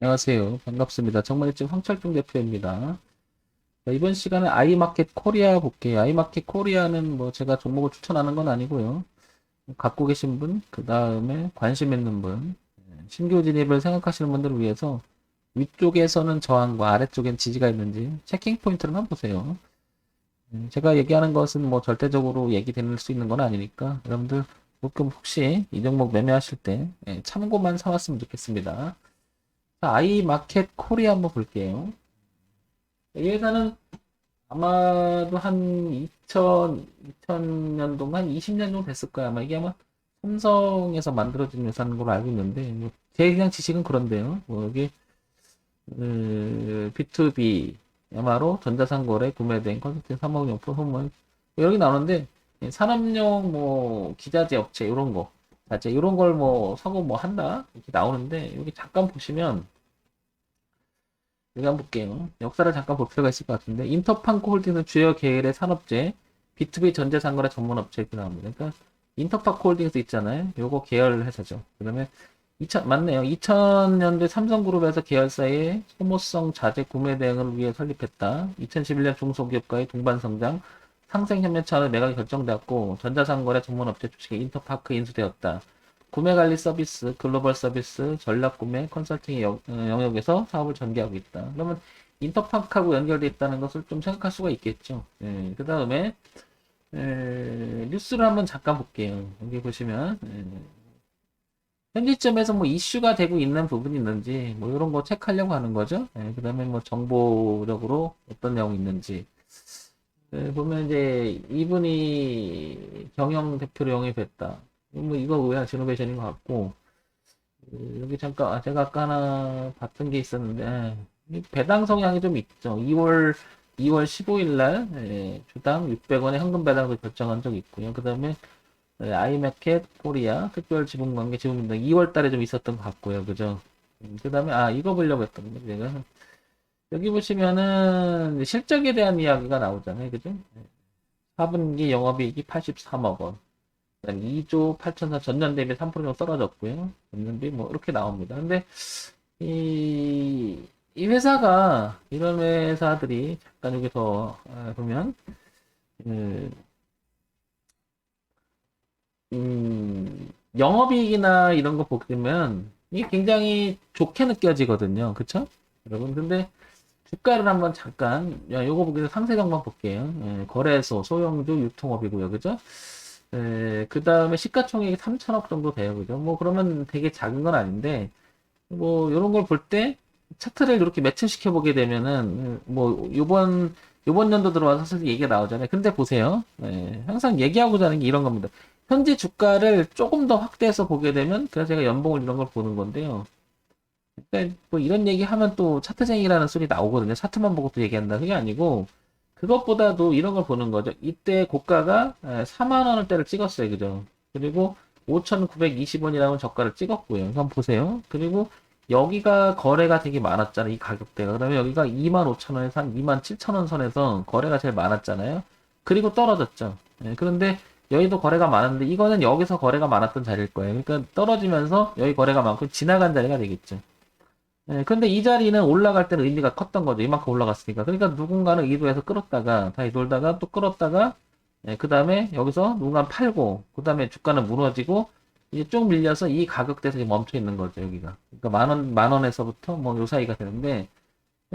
안녕하세요. 반갑습니다. 정말일집 황철중 대표입니다. 자, 이번 시간에 아이마켓 코리아 볼게요. 아이마켓 코리아는 뭐 제가 종목을 추천하는 건 아니고요. 갖고 계신 분, 그 다음에 관심 있는 분, 신규 진입을 생각하시는 분들을 위해서 위쪽에서는 저항과 아래쪽엔 지지가 있는지 체킹 포인트를 한번 보세요. 음, 제가 얘기하는 것은 뭐 절대적으로 얘기될 수 있는 건 아니니까 여러분들 조금 혹시 이 종목 매매하실 때 예, 참고만 사왔으면 좋겠습니다. 자, 아이마켓 코리아 한번 볼게요. 이 회사는 아마도 한 2000, 2000년도, 한 20년 정도 됐을 거야. 아마 이게 아마 삼성에서 만들어진 회사인 걸로 알고 있는데, 뭐, 제 그냥 지식은 그런데요. 뭐, 여기, 그, B2B, 야마로 전자상거래 구매된 컨설팅 사목용품 선물, 여기 나오는데, 예, 산업용 뭐, 기자재 업체, 이런 거. 자재, 이런 걸 뭐, 사고 뭐 한다? 이렇게 나오는데, 여기 잠깐 보시면, 여기 한번 볼게요. 역사를 잠깐 볼 필요가 있을 것 같은데, 인터판코 홀딩은 주요 계열의 산업재, B2B 전자상거래 전문업체 이렇게 나옵니다. 그러니까, 인터파코 홀딩스 있잖아요. 요거 계열 회사죠. 그 다음에, 2000, 맞네요. 2000년대 삼성그룹에서 계열사의 소모성 자재 구매 대응을 위해 설립했다. 2011년 중소기업과의 동반 성장, 상생 협력차의 매각이 결정되었고, 전자상거래 전문업체 주식에 인터파크 인수되었다. 구매관리 서비스, 글로벌 서비스, 전략구매, 컨설팅의 영, 어, 영역에서 사업을 전개하고 있다. 그러면 인터파크하고 연결되어 있다는 것을 좀 생각할 수가 있겠죠. 예, 그 다음에 뉴스를 한번 잠깐 볼게요. 여기 보시면 예, 현지 점에서 뭐 이슈가 되고 있는 부분이 있는지 뭐 이런 거 체크하려고 하는 거죠. 예, 그 다음에 뭐 정보적으로 어떤 내용이 있는지 예, 보면 이제 이분이 경영 대표로 영입했다. 뭐 이거 의한 제노베이션인 것 같고 그 여기 잠깐 아, 제가 아까 하나 봤던 게 있었는데 이 배당 성향이 좀 있죠. 2월 2월 15일 날 예, 주당 600원의 현금 배당도 결정한 적이 있고요. 그 다음에 예, 아이마켓 코리아 특별 지분 관계 지분 분당 2월 달에 좀 있었던 것 같고요. 그죠? 그 다음에 아 이거 보려고 했던 건데 제가 여기 보시면은 실적에 대한 이야기가 나오잖아요. 그죠? 4분기 영업이익이 83억 원. 그다음에 2조 8천사 전년 대비 3% 정도 떨어졌고요. 전년비 뭐 이렇게 나옵니다. 근데 이, 이 회사가 이런 회사들이 잠깐 여기서 아, 보면 그, 음, 영업이익이나 이런 거 보게 되면 이게 굉장히 좋게 느껴지거든요. 그쵸? 여러분 근데 주가를 한번 잠깐 야, 요거 보기 전 상세 정보 볼게요. 예, 거래소, 소형주, 유통업이고요. 그죠? 예, 그 다음에 시가총액이 3천억 정도 돼요. 그죠? 뭐, 그러면 되게 작은 건 아닌데, 뭐, 요런 걸 볼 때, 차트를 이렇게 매칭시켜 보게 되면은, 뭐, 요번, 요번 연도 들어와서 사실 얘기가 나오잖아요. 근데 보세요. 예, 항상 얘기하고자 하는 게 이런 겁니다. 현재 주가를 조금 더 확대해서 보게 되면, 그래서 제가 연봉을 이런 걸 보는 건데요. 그러니까 뭐 이런 얘기 하면 또 차트쟁이라는 소리 나오거든요. 차트만 보고 또 얘기한다. 그게 아니고, 그것보다도 이런 걸 보는 거죠. 이때 고가가 4만 원대를 찍었어요. 그죠? 그리고 5,920원이라는 저가를 찍었고요. 한번 보세요. 그리고 여기가 거래가 되게 많았잖아요. 이 가격대가. 그다음에 여기가 25,000원에서 한 27,000원 선에서 거래가 제일 많았잖아요. 그리고 떨어졌죠. 예, 그런데 여기도 거래가 많은데 이거는 여기서 거래가 많았던 자리일 거예요. 그러니까 떨어지면서 여기 거래가 많고 지나간 자리가 되겠죠. 예, 근데 이 자리는 올라갈 때는 의미가 컸던 거죠. 이만큼 올라갔으니까. 그러니까 누군가는 의도해서 끌었다가, 다시 돌다가 또 끌었다가, 예, 그 다음에 여기서 누군가 팔고, 그 다음에 주가는 무너지고, 이제 쭉 밀려서 이 가격대에서 멈춰 있는 거죠, 여기가. 그러니까 만 원, 만 원에서부터 뭐 요 사이가 되는데,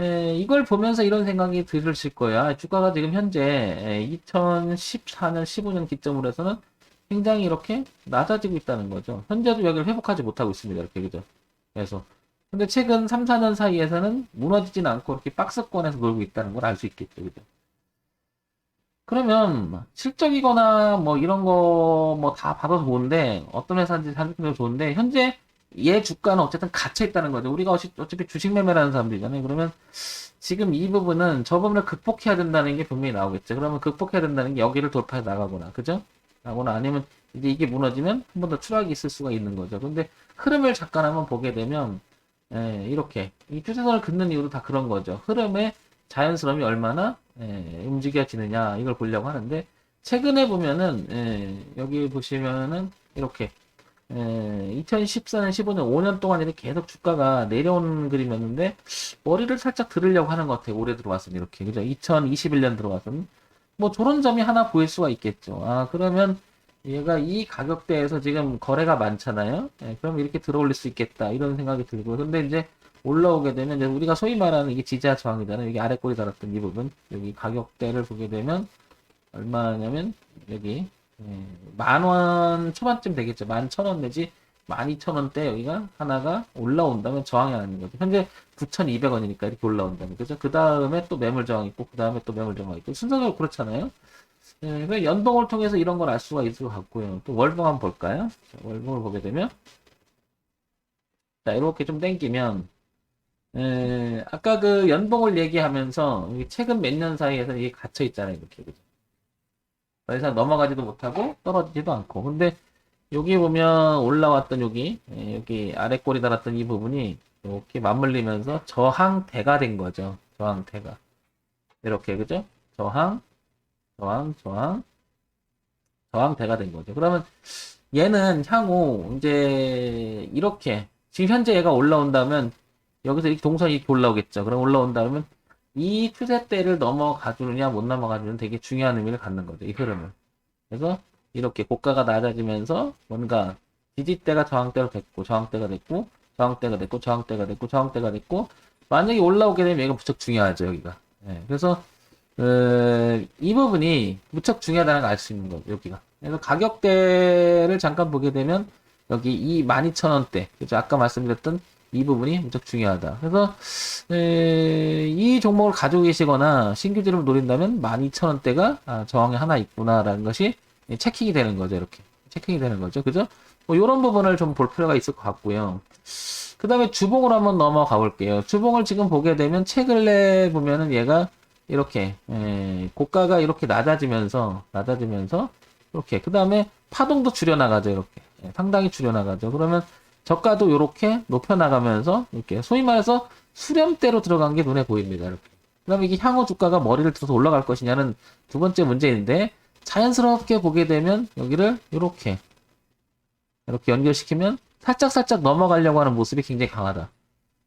예, 이걸 보면서 이런 생각이 들으실 거예요. 아, 주가가 지금 현재 예, 2014년, 15년 기점으로 해서는 굉장히 이렇게 낮아지고 있다는 거죠. 현재도 여기를 회복하지 못하고 있습니다. 이렇게, 그죠? 그래서 근데 최근 3, 4년 사이에서는 무너지진 않고 이렇게 박스권에서 놀고 있다는 걸 알 수 있겠죠. 그죠? 그러면 실적이거나 뭐 이런 거 뭐 다 받아서 좋은데 어떤 회사인지 살펴도 좋은데 현재 얘 주가는 어쨌든 갇혀 있다는 거죠. 우리가 어차피 주식 매매라는 사람들이잖아요. 그러면 지금 이 부분은 저 부분을 극복해야 된다는 게 분명히 나오겠죠. 그러면 극복해야 된다는 게 여기를 돌파해 나가거나, 그죠? 나거나 아니면 이제 이게 무너지면 한 번 더 추락이 있을 수가 있는 거죠. 근데 흐름을 잠깐 한번 보게 되면 예, 이렇게 이 추세선을 긋는 이유도 다 그런 거죠. 흐름의 자연스러움이 얼마나 예, 움직여지느냐 이걸 보려고 하는데 최근에 보면은 예, 여기 보시면은 이렇게 에, 2014년, 15년, 5년 동안 이렇게 계속 주가가 내려오는 그림이었는데, 머리를 살짝 들으려고 하는 것 같아요. 올해 들어왔으면 이렇게. 그죠? 2021년 들어왔으면. 뭐 저런 점이 하나 보일 수가 있겠죠. 아, 그러면 얘가 이 가격대에서 지금 거래가 많잖아요. 예, 그럼 이렇게 들어올릴 수 있겠다. 이런 생각이 들고. 근데 이제 올라오게 되면 이제 우리가 소위 말하는 이게 지지하 저항이잖아요. 여기 아래 꼬리 달았던 이 부분. 여기 가격대를 보게 되면 얼마냐면 여기 예, 만원 초반쯤 되겠죠. 만 천 원 내지 만 이천 원대 여기가 하나가 올라온다면 저항이 하는 거죠. 현재 9,200원이니까 이렇게 올라온다는 거죠. 그 다음에 또 매물 저항 있고, 그 다음에 또 매물 저항 있고, 순서가 그렇잖아요. 예, 그 연봉을 통해서 이런 걸 알 수가 있을 것 같고요. 또 월봉 한번 볼까요? 자, 월봉을 보게 되면, 자, 이렇게 좀 땡기면, 에, 아까 그 연봉을 얘기하면서, 최근 몇 년 사이에서 이게 갇혀 있잖아요, 이렇게. 그죠? 더 이상 넘어가지도 못하고, 떨어지지도 않고. 근데, 여기 보면 올라왔던 여기, 예, 여기 아래 꼬리 달았던 이 부분이, 이렇게 맞물리면서 저항대가 된 거죠. 저항대가. 이렇게, 그죠? 저항, 저항, 저항, 저항대가 된 거죠. 그러면 얘는 향후 이제 이렇게 지금 현재 얘가 올라온다면 여기서 이렇게 동선이 이렇게 올라오겠죠. 그럼 올라온다면 이 추세대를 넘어가 주느냐 못 넘어가 주는 되게 중요한 의미를 갖는 거죠. 이 흐름을. 그래서 이렇게 고가가 낮아지면서 뭔가 지지대가 저항대로 됐고 저항대가 됐고 저항대가 됐고 저항대가 됐고 저항대가 됐고 만약에 올라오게 되면 얘가 무척 중요하죠 여기가. 예, 그래서 어, 이 부분이 무척 중요하다는 걸 알 수 있는 거죠, 여기가. 그래서 가격대를 잠깐 보게 되면, 여기 이 12,000원대, 그죠? 아까 말씀드렸던 이 부분이 무척 중요하다. 그래서, 에, 이 종목을 가지고 계시거나 신규 지름을 노린다면 12,000원대가 아, 저항이 하나 있구나라는 것이 체킹이 되는 거죠, 이렇게. 체킹이 되는 거죠, 그죠? 뭐, 요런 부분을 좀 볼 필요가 있을 것 같고요. 그 다음에 주봉으로 한번 넘어가 볼게요. 주봉을 지금 보게 되면 최근에 보면은 얘가 이렇게 에, 고가가 이렇게 낮아지면서 낮아지면서 이렇게 그 다음에 파동도 줄여 나가죠 이렇게. 예, 상당히 줄여 나가죠. 그러면 저가도 이렇게 높여 나가면서 이렇게 소위 말해서 수렴대로 들어간 게 눈에 보입니다 이렇게. 그 다음에 이게 향후 주가가 머리를 들어서 올라갈 것이냐는 두 번째 문제인데 자연스럽게 보게 되면 여기를 이렇게 이렇게 연결시키면 살짝 살짝 넘어가려고 하는 모습이 굉장히 강하다.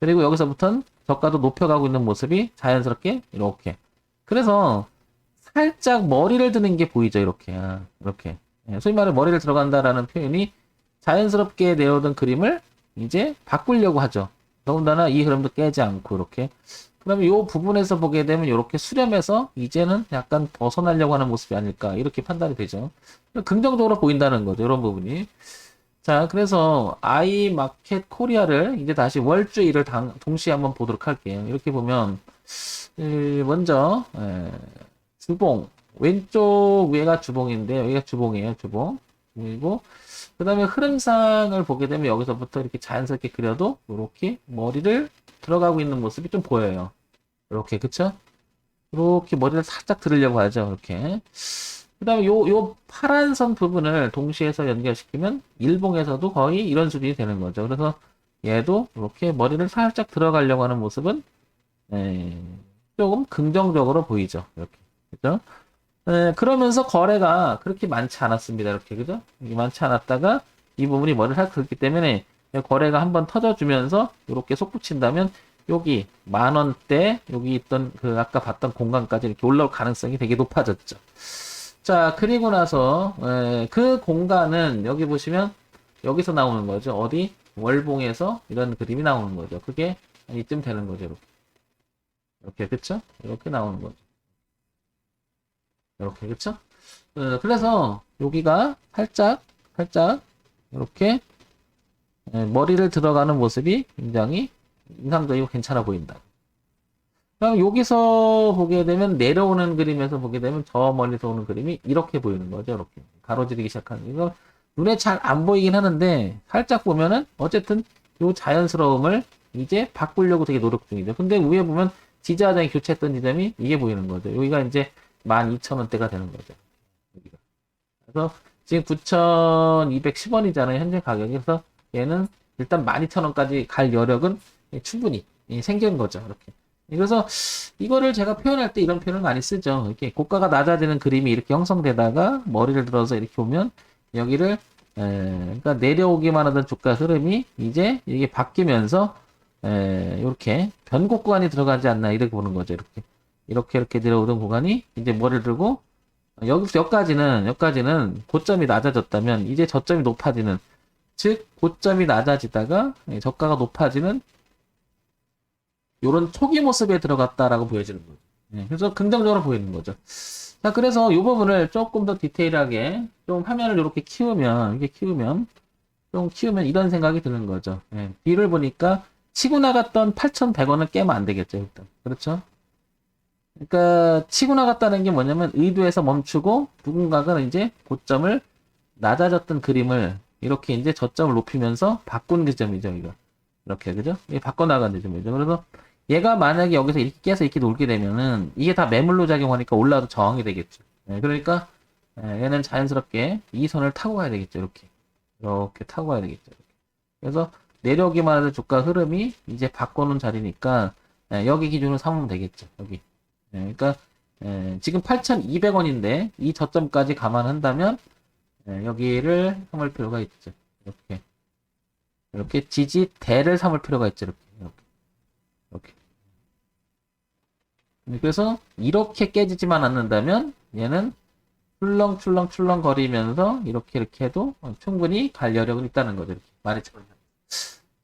그리고 여기서부터는 저가도 높여가고 있는 모습이 자연스럽게 이렇게. 그래서 살짝 머리를 드는 게 보이죠, 이렇게. 아, 이렇게. 예, 소위 말해 머리를 들어간다라는 표현이 자연스럽게 내오던 그림을 이제 바꾸려고 하죠. 더군다나 이 흐름도 깨지 않고 이렇게. 그러면 이 부분에서 보게 되면 이렇게 수렴해서 이제는 약간 벗어나려고 하는 모습이 아닐까 이렇게 판단이 되죠. 긍정적으로 보인다는 거죠, 이런 부분이. 자, 그래서 아이마켓 코리아를 이제 다시 월주 일을 당, 동시에 한번 보도록 할게요. 이렇게 보면 에, 먼저 에, 주봉 왼쪽 위가 주봉인데 여기가 주봉이에요, 주봉. 그리고 그 다음에 흐름상을 보게 되면 여기서부터 이렇게 자연스럽게 그려도 이렇게 머리를 들어가고 있는 모습이 좀 보여요. 이렇게 그쵸? 이렇게 머리를 살짝 들으려고 하죠. 이렇게. 그 다음에 요, 요 파란 선 부분을 동시에서 연결시키면 일봉에서도 거의 이런 수준이 되는 거죠. 그래서 얘도 이렇게 머리를 살짝 들어가려고 하는 모습은 에, 조금 긍정적으로 보이죠. 이렇게. 그죠? 에, 그러면서 거래가 그렇게 많지 않았습니다. 이렇게. 그죠? 많지 않았다가 이 부분이 머리를 살짝 들기 때문에 거래가 한번 터져주면서 이렇게 솟구친다면 여기 만 원대 여기 있던 그 아까 봤던 공간까지 이렇게 올라올 가능성이 되게 높아졌죠. 자, 그리고 나서 에, 그 공간은 여기 보시면 여기서 나오는 거죠. 어디? 월봉에서 이런 그림이 나오는 거죠. 그게 한 이쯤 되는 거죠. 이렇게. 이렇게 그쵸? 이렇게 나오는 거죠. 이렇게 그쵸? 어, 그래서 여기가 살짝 살짝 이렇게 에, 머리를 들어가는 모습이 굉장히 인상적이고 괜찮아 보인다. 그럼 여기서 보게 되면 내려오는 그림에서 보게 되면 저 멀리서 오는 그림이 이렇게 보이는 거죠. 이렇게 가로지르기 시작하는 이거 눈에 잘 안 보이긴 하는데 살짝 보면은 어쨌든 요 자연스러움을 이제 바꾸려고 되게 노력 중이죠. 근데 위에 보면 지지하장이 교체했던 지점이 이게 보이는 거죠. 여기가 이제 12,000원대가 되는 거죠. 여기가. 그래서 지금 9,210원이잖아요. 현재 가격이. 그래서 얘는 일단 12,000원까지 갈 여력은 충분히 생긴 거죠. 이렇게. 그래서 이거를 제가 표현할 때 이런 표현을 많이 쓰죠. 이렇게 고가가 낮아지는 그림이 이렇게 형성되다가 머리를 들어서 이렇게 보면 여기를 에, 그러니까 내려오기만 하던 주가 흐름이 이제 이게 바뀌면서 에, 이렇게 변곡 구간이 들어가지 않나 이렇게 보는 거죠. 이렇게 이렇게 이렇게 내려오던 구간이 이제 머리를 들고 여기서 여기까지는 여기까지는 고점이 낮아졌다면 이제 저점이 높아지는 즉 고점이 낮아지다가 예, 저가가 높아지는 이런 초기 모습에 들어갔다라고 보여지는 거죠. 예, 그래서 긍정적으로 보이는 거죠. 자, 그래서 이 부분을 조금 더 디테일하게 좀 화면을 이렇게 키우면 이렇게 키우면 좀 키우면 이런 생각이 드는 거죠. 예, B를 보니까 치고 나갔던 8,100원을 깨면 안 되겠죠, 일단. 그렇죠? 그러니까 치고 나갔다는 게 뭐냐면 의도에서 멈추고 누군가가 이제 고점을 낮아졌던 그림을 이렇게 이제 저점을 높이면서 바꾸는 게 점이죠, 이거. 이렇게, 그죠? 이게 바꿔나가는 점이죠. 그래서 얘가 만약에 여기서 이렇게 깨서 이렇게 놀게 되면은 이게 다 매물로 작용하니까 올라도 저항이 되겠죠. 예, 그러니까 예, 얘는 자연스럽게 이 선을 타고 가야 되겠죠, 이렇게. 이렇게 타고 가야 되겠죠. 이렇게. 그래서 내려오기만 하는 주가 흐름이 이제 바꿔놓은 자리니까 예, 여기 기준으로 삼으면 되겠죠, 여기. 예, 그러니까 예, 지금 8,200원인데 이 저점까지 감안한다면 예, 여기를 삼을 필요가 있죠. 이렇게 이렇게 지지대를 삼을 필요가 있죠. 이렇게 이렇게 이렇게. 네, 그래서 이렇게 깨지지만 않는다면 얘는 출렁출렁 출렁거리면서 이렇게 이렇게 해도 충분히 갈 여력은 있다는 거죠. 이렇게 말이처럼.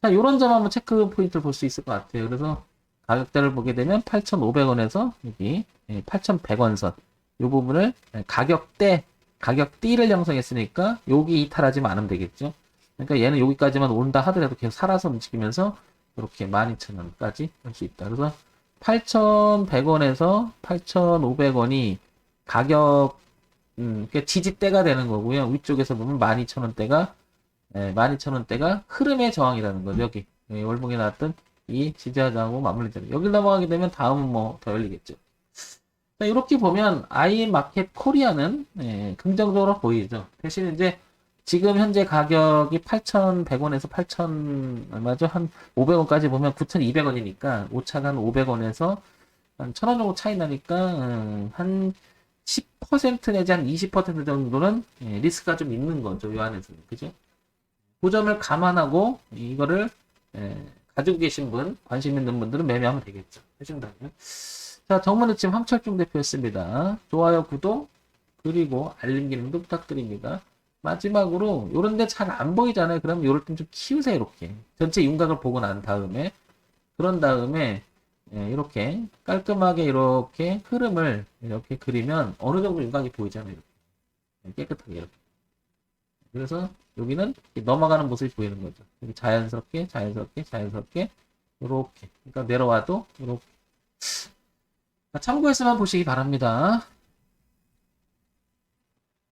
자, 요런 점 한번 체크 포인트를 볼 수 있을 것 같아요. 그래서 가격대를 보게 되면 8,500원에서 여기 8,100원 선. 요 부분을 가격대, 가격대를 형성했으니까 여기 이탈하지만 않으면 되겠죠. 그러니까 얘는 여기까지만 온다 하더라도 계속 살아서 움직이면서 이렇게 12,000원까지 할 수 있다. 그래서 8,100원에서 8,500원이 가격 음, 그 지지대가 되는 거고요. 위쪽에서 보면 12,000원대가 예, 12,000원대가 흐름의 저항이라는 거죠. 여기 예, 월봉에 나왔던 이 지지하장하고 마무리되는 여기 넘어가게 되면 다음은 뭐 더 열리겠죠. 자, 이렇게 보면 아이마켓 코리아는 예, 긍정적으로 보이죠. 대신 이제 지금 현재 가격이 8,100원에서 8,000 얼마죠? 한 500원까지 보면 9,200원이니까 오차가 한 500원에서 한 1,000원 정도 차이 나니까 음, 한10% 내지 한 20% 정도는 예, 리스크가 좀 있는 거죠. 요 안에서는. 그죠? 그 점을 감안하고 이거를 예, 가지고 계신 분, 관심 있는 분들은 매매하면 되겠죠. 해준다면. 자, 정문의 집 황철중 대표였습니다. 좋아요, 구독, 그리고 알림 기능도 부탁드립니다. 마지막으로, 요런데 잘 안 보이잖아요. 그럼 요럴 땐 좀 키우세요, 이렇게. 전체 윤곽을 보고 난 다음에. 그런 다음에, 예, 이렇게 깔끔하게 이렇게 흐름을 이렇게 그리면 어느 정도 윤곽이 보이잖아요. 이렇게. 예, 깨끗하게 이렇게. 그래서 여기는 이렇게 넘어가는 모습이 보이는 거죠. 자연스럽게, 자연스럽게, 자연스럽게, 이렇게. 그러니까 내려와도 이렇게. 참고해서만 보시기 바랍니다.